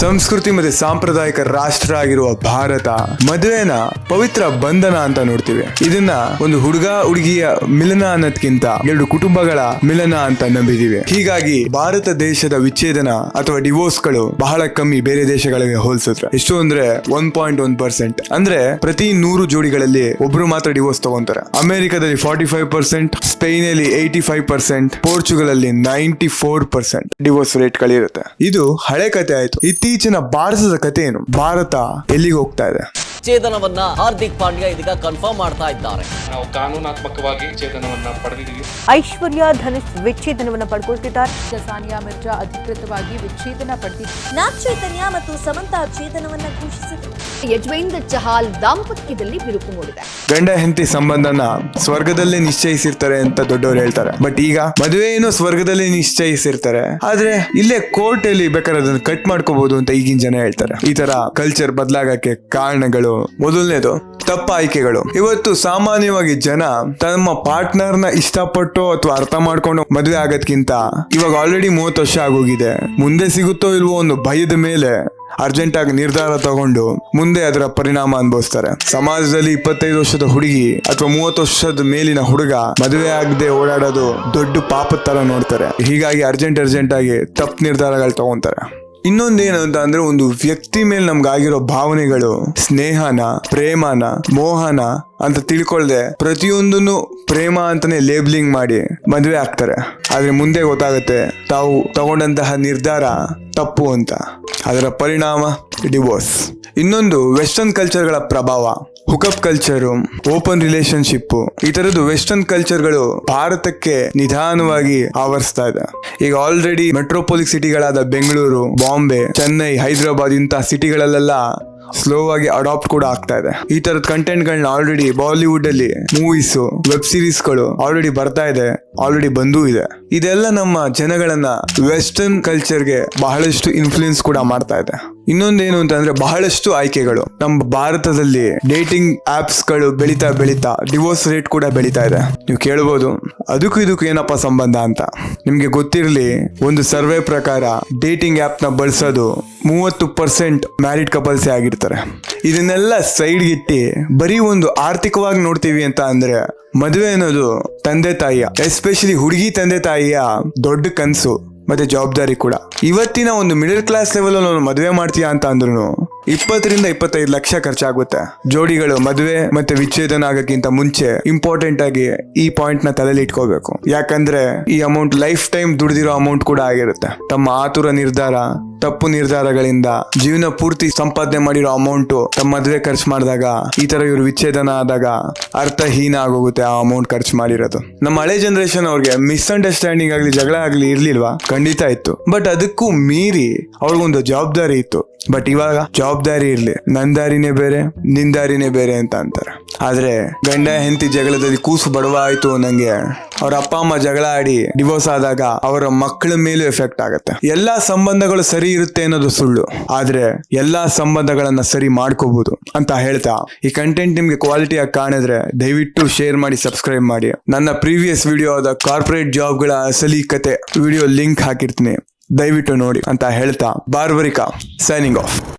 ಸಂಸ್ಕೃತಿ ಮತ್ತೆ ಸಾಂಪ್ರದಾಯಿಕ ರಾಷ್ಟ್ರ ಆಗಿರುವ ಭಾರತ, ಮದುವೆನ ಪವಿತ್ರ ಬಂಧನ ಅಂತ ನೋಡ್ತೀವಿ. ಇದನ್ನ ಒಂದು ಹುಡುಗ ಹುಡುಗಿಯ ಮಿಲನ ಅನ್ನೋದ್ಕಿಂತ ಎರಡು ಕುಟುಂಬಗಳ ಮಿಲನ ಅಂತ ನಂಬಿದೀವಿ. ಹೀಗಾಗಿ ಭಾರತ ದೇಶದ ವಿಚ್ಛೇದನ ಅಥವಾ ಡಿವೋರ್ಸ್ಗಳು ಬಹಳ ಕಮ್ಮಿ ಬೇರೆ ದೇಶಗಳಿಗೆ ಹೋಲಿಸಿದ್ರೆ ಎಷ್ಟು ಅಂದ್ರೆ ಒನ್ ಪಾಯಿಂಟ್ ಒನ್ ಪರ್ಸೆಂಟ್ ಅಂದ್ರೆ ಪ್ರತಿ ನೂರು ಜೋಡಿಗಳಲ್ಲಿ ಒಬ್ರು ಮಾತ್ರ ಡಿವೋರ್ಸ್ ತಗೊಂತಾರೆ. ಅಮೆರಿಕದಲ್ಲಿ ಫಾರ್ಟಿ ಫೈವ್ ಪರ್ಸೆಂಟ್ ಸ್ಪೇನ್ ಅಲ್ಲಿ ಏಯ್ಟಿ ಫೈವ್ ಪರ್ಸೆಂಟ್ ಪೋರ್ಚುಗಲ್ ಅಲ್ಲಿ ninety four percent divorce rate ಗಳಿರುತ್ತೆ. ಇದು ಹಳೆ ಕತೆ ಆಯ್ತು. ಇತ್ತೀಚಿನ ಭಾರತದ ಕಥೆ ಏನು ಭಾರತ ಎಲ್ಲಿಗೆ ಹೋಗ್ತಾ ಇದೆ? ಛೇದನವನ್ನ ಹಾರ್ದಿಕ್ ಪಾಂಡ್ಯ ಇದೀಗ ಕನ್ಫರ್ಮ್ ಮಾಡ್ತಾ ಇದ್ದಾರೆ. ನಾವು ಕಾನೂನಾತ್ಮಕವಾಗಿ ಚೇತನವನ್ನ ಪಡೆದಿದ್ದೀವಿ. ಐಶ್ವರ್ಯ ಧನುಷ್ ವಿಚ್ಛೇದನವನ್ನ ಪಡ್ಕೊಳ್ತಿದ್ದಾರೆ. ಸಾನಿಯಾ ಮಿರ್ಜಾ ಅಧಿಕೃತವಾಗಿ ವಿಚ್ಛೇದನ ಪಡೆದಿದ್ದಾರೆ ನಾಗ್ ಚೈತನ್ಯ ಮತ್ತು ಸಮಂತಾ ಛೇದನವನ್ನ ಘೋಷಿಸಿದರು. ಯಜ್ವೇಂದ್ರ ಚಹಾಲ್ ದಾಂಪತ್ಯದಲ್ಲಿ ಬಿರುಕು ಮೂಡಿದೆ. ಗಂಡ ಹೆಂಡತಿ ಸಂಬಂಧನ ಸ್ವರ್ಗದಲ್ಲೇ ನಿಶ್ಚಯಿಸಿರ್ತಾರೆ ಅಂತ ದೊಡ್ಡವರು ಹೇಳ್ತಾರೆ. ಬಟ್ ಈಗ ಮದುವೆಯನ್ನು ಸ್ವರ್ಗದಲ್ಲಿ ಸ್ವರ್ಗದಲ್ಲೇ ನಿಶ್ಚಯಿಸಿರ್ತಾರೆ. ಆದ್ರೆ ಇಲ್ಲೇ ಕೋರ್ಟ್ ಅಲ್ಲಿ ಬೇಕಾದ್ರೆ ಅದನ್ನ ಕಟ್ ಮಾಡ್ಕೋಬಹುದು ಅಂತ ಈಗಿನ ಜನ ಹೇಳ್ತಾರೆ. ಈ ತರ ಕಲ್ಚರ್ ಬದಲಾಗಕ್ಕೆ ಕಾರಣಗಳು ಮೊದಲನೇದು ತಪ್ಪ ಆಯ್ಕೆಗಳು ಇವತ್ತು ಸಾಮಾನ್ಯವಾಗಿ ಜನ ತಮ್ಮ ಪಾರ್ಟ್ನರ್ನ ಇಷ್ಟಪಟ್ಟು ಅಥವಾ ಅರ್ಥ ಮಾಡ್ಕೊಂಡು ಮದುವೆ ಆಗೋದ್ಕಿಂತ ಇವಾಗ ಆಲ್ರೆಡಿ ಮೂವತ್ತು ವರ್ಷ ಆಗೋಗಿದೆ. ಮುಂದೆ ಸಿಗುತ್ತೋ ಇಲ್ವೋ ಒಂದು ಭಯದ ಮೇಲೆ ಅರ್ಜೆಂಟ್ ಆಗಿ ನಿರ್ಧಾರ ತಗೊಂಡು ಮುಂದೆ ಅದರ ಪರಿಣಾಮ ಅನುಭವಿಸ್ತಾರೆ. ಸಮಾಜದಲ್ಲಿ ಇಪ್ಪತ್ತೈದು ವರ್ಷದ ಹುಡುಗಿ ಅಥವಾ ಮೂವತ್ತು ವರ್ಷದ ಮೇಲಿನ ಹುಡುಗ ಮದುವೆ ಆಗದೆ ಓಡಾಡೋದು ದೊಡ್ಡ ಪಾಪದ ತರ ನೋಡ್ತಾರೆ. ಹೀಗಾಗಿ ಅರ್ಜೆಂಟ್ ಅರ್ಜೆಂಟ್ ಆಗಿ ತಪ್ಪು ನಿರ್ಧಾರಗಳು ತಗೊಂತಾರೆ. ಇನ್ನೊಂದೇನು ಅಂತ ಅಂದ್ರೆ ಒಂದು ವ್ಯಕ್ತಿ ಮೇಲೆ ನಮ್ಗಾಗಿರೋ ಭಾವನೆಗಳು, ಸ್ನೇಹನ, ಪ್ರೇಮನ, ಮೋಹನ ಅಂತ ತಿಳ್ಕೊಳ್ದೆ ಪ್ರತಿಯೊಂದನ್ನು ಪ್ರೇಮ ಅಂತಾನೆ ಲೇಬ್ಲಿಂಗ್ ಮಾಡಿ ಮದುವೆ ಆಗ್ತಾರೆ. ಆದ್ರೆ ಮುಂದೆ ಗೊತ್ತಾಗುತ್ತೆ ತಾವು ತಗೊಂಡಂತಹ ನಿರ್ಧಾರ ತಪ್ಪು ಅಂತ. ಅದರ ಪರಿಣಾಮ ಡಿವೋರ್ಸ್. ಇನ್ನೊಂದು ವೆಸ್ಟರ್ನ್ ಕಲ್ಚರ್ಗಳ ಪ್ರಭಾವ. ಹುಕಪ್ ಕಲ್ಚರು ಓಪನ್ ರಿಲೇಶನ್ಶಿಪ್ ಈ ತರದ್ದು ವೆಸ್ಟರ್ನ್ ಕಲ್ಚರ್ಗಳು ಭಾರತಕ್ಕೆ ನಿಧಾನವಾಗಿ ಆವರಿಸ್ತಾ ಇದೆ. ಈಗ ಆಲ್ರೆಡಿ ಮೆಟ್ರೋಪಾಲಿಕ್ ಸಿಟಿಗಳಾದ ಬೆಂಗಳೂರು ಬಾಂಬೆ ಚೆನ್ನೈ ಹೈದರಾಬಾದ್ ಇಂತಹ ಸಿಟಿಗಳಲ್ಲೆಲ್ಲ ಸ್ಲೋ ಆಗಿ ಅಡಾಪ್ಟ್ ಕೂಡ ಆಗ್ತಾ ಇದೆ. ಈ ತರದ ಕಂಟೆಂಟ್ ಗಳನ್ನ ಆಲ್ರೆಡಿ ಬಾಲಿವುಡ್ ಅಲ್ಲಿ ಮೂವೀಸ್ ವೆಬ್ ಸೀರೀಸ್ಗಳು ಆಲ್ರೆಡಿ ಬರ್ತಾ ಇದೆ. ಆಲ್ರೆಡಿ ಬಂದೂ ಇದೆ. ಇದೆಲ್ಲ ನಮ್ಮ ಜನಗಳನ್ನ ವೆಸ್ಟರ್ನ್ ಕಲ್ಚರ್ಗೆ ಬಹಳಷ್ಟು ಇನ್ಫ್ಲೂಯೆನ್ಸ್ ಕೂಡ ಮಾಡ್ತಾ ಇದೆ. ಇನ್ನೊಂದೇನು ಅಂತಂದ್ರೆ ಬಹಳಷ್ಟು ಆಯ್ಕೆಗಳು. ನಮ್ಮ ಭಾರತದಲ್ಲಿ ಡೇಟಿಂಗ್ ಆಪ್ಸ್ಗಳು ಬೆಳೀತಾ ಬೆಳೀತಾ ಡಿವೋರ್ಸ್ ರೇಟ್ ಕೂಡ ಬೆಳೀತಾ ಇದೆ. ನೀವು ಕೇಳ್ಬೋದು, ಅದಕ್ಕೂ ಇದಕ್ಕೂ ಏನಪ್ಪ ಸಂಬಂಧ ಅಂತ. ನಿಮ್ಗೆ ಗೊತ್ತಿರಲಿ, ಒಂದು ಸರ್ವೆ ಪ್ರಕಾರ ಡೇಟಿಂಗ್ ಆಪ್ನ ಬಳಸೋದು ಮೂವತ್ತು ಪರ್ಸೆಂಟ್ ಮ್ಯಾರಿಡ್ ಕಪಲ್ಸೇ ಆಗಿರ್ತಾರೆ. ಇದನ್ನೆಲ್ಲ ಸೈಡ್ ಇಟ್ಟಿ ಬರೀ ಒಂದು ಆರ್ಥಿಕವಾಗಿ ನೋಡ್ತೀವಿ ಅಂತ ಅಂದ್ರೆ ಮದುವೆ ಅನ್ನೋದು ತಂದೆ ತಾಯಿಯ ಎಸ್ಪೆಷಲಿ ಹುಡುಗಿ ತಂದೆ ತಾಯಿಯ ದೊಡ್ಡ ಕನಸು ಮತ್ತೆ ಜವಾಬ್ದಾರಿ ಕೂಡ. ಇವತ್ತಿನ ಒಂದು ಮಿಡಲ್ ಕ್ಲಾಸ್ ಲೆವೆಲ್ ಅಲ್ಲಿ ಮದುವೆ ಮಾಡ್ತೀಯಾ ಅಂತ ಅಂದ್ರು ಇಪ್ಪತ್ತರಿಂದ ಇಪ್ಪತ್ತೈದು ಲಕ್ಷ ಖರ್ಚಾಗುತ್ತೆ. ಜೋಡಿಗಳು ಮದುವೆ ಮತ್ತೆ ವಿಚ್ಛೇದನ ಆಗಕ್ಕಿಂತ ಮುಂಚೆ ಇಂಪಾರ್ಟೆಂಟ್ ಆಗಿ ಈ ಪಾಯಿಂಟ್ನ ತಲೆಯಲ್ಲಿ ಇಟ್ಕೋಬೇಕು. ಯಾಕಂದ್ರೆ ಈ ಅಮೌಂಟ್ ಲೈಫ್ ಟೈಮ್ ದುಡಿದಿರೋ ಅಮೌಂಟ್ ಕೂಡ ಆಗಿರುತ್ತೆ. ತಮ್ಮ ಆತುರ ನಿರ್ಧಾರ ತಪ್ಪು ನಿರ್ಧಾರಗಳಿಂದ ಜೀವನ ಪೂರ್ತಿ ಸಂಪಾದನೆ ಮಾಡಿರೋ ಅಮೌಂಟ್ ತಮ್ಮ ಮದುವೆ ಖರ್ಚು ಮಾಡಿದಾಗ, ಈ ತರ ಇವರು ವಿಚ್ಛೇದನ ಆದಾಗ ಅರ್ಥಹೀನ ಆಗೋಗುತ್ತೆ ಆ ಅಮೌಂಟ್ ಖರ್ಚು ಮಾಡಿರೋದು. ನಮ್ಮ ಹಳೆ ಜನರೇಷನ್ ಅವ್ರಿಗೆ ಮಿಸ್ಅಂಡರ್ಸ್ಟ್ಯಾಂಡಿಂಗ್ ಆಗ್ಲಿ, ಜಗಳ ಆಗ್ಲಿ ಇರ್ಲಿಲ್ವಾ? ಖಂಡಿತ ಇತ್ತು. ಬಟ್ ಅದಕ್ಕೂ ಮೀರಿ ಅವ್ರಿಗೊಂದು ಜವಾಬ್ದಾರಿ ಇತ್ತು. ಬಟ್ ಇವಾಗ ಜವಾಬ್ದಾರಿ ಇರ್ಲಿ. ನನ್ ದಾರಿನೇ ಬೇರೆ, ನಿನ್ ದಾರಿನೇ ಬೇರೆ ಅಂತ ಅಂತಾರೆ. ಆದ್ರೆ ಗಂಡ ಹೆಂಡತಿ ಜಗಳದಲ್ಲಿ ಕೂಸು ಬಡವ ಆಯ್ತು ನಂಗೆ ಅವ್ರ ಅಪ್ಪ ಅಮ್ಮ ಜಗಳ ಆಡಿ ಡಿವೋರ್ಸ್ ಆದಾಗ ಅವರ ಮಕ್ಕಳ ಮೇಲೂ ಎಫೆಕ್ಟ್ ಆಗುತ್ತೆ. ಎಲ್ಲಾ ಸಂಬಂಧಗಳು ಸರಿ ಇರುತ್ತೆ ಅನ್ನೋದು ಸುಳ್ಳು. ಆದ್ರೆ ಎಲ್ಲಾ ಸಂಬಂಧಗಳನ್ನ ಸರಿ ಮಾಡ್ಕೋಬಹುದು ಅಂತ ಹೇಳ್ತಾ ಈ ಕಂಟೆಂಟ್ ನಿಮ್ಗೆ ಕ್ವಾಲಿಟಿ ಆಗಿ ಕಾಣಿದ್ರೆ ದಯವಿಟ್ಟು ಶೇರ್ ಮಾಡಿ ಸಬ್ಸ್ಕ್ರೈಬ್ ಮಾಡಿ. ನನ್ನ ಪ್ರೀವಿಯಸ್ ವಿಡಿಯೋ ಆದ ಕಾರ್ಪೊರೇಟ್ ಜಾಬ್ಗಳ ಅಸಲಿ ಕತೆ ವಿಡಿಯೋ ಲಿಂಕ್ ಹಾಕಿರ್ತೀನಿ. ದಯವಿಟ್ಟು ನೋಡಿ ಅಂತ ಹೇಳ್ತಾ. ಬಾರ್ಬರಿಕಾ ಸೈನಿಂಗ್ ಆಫ್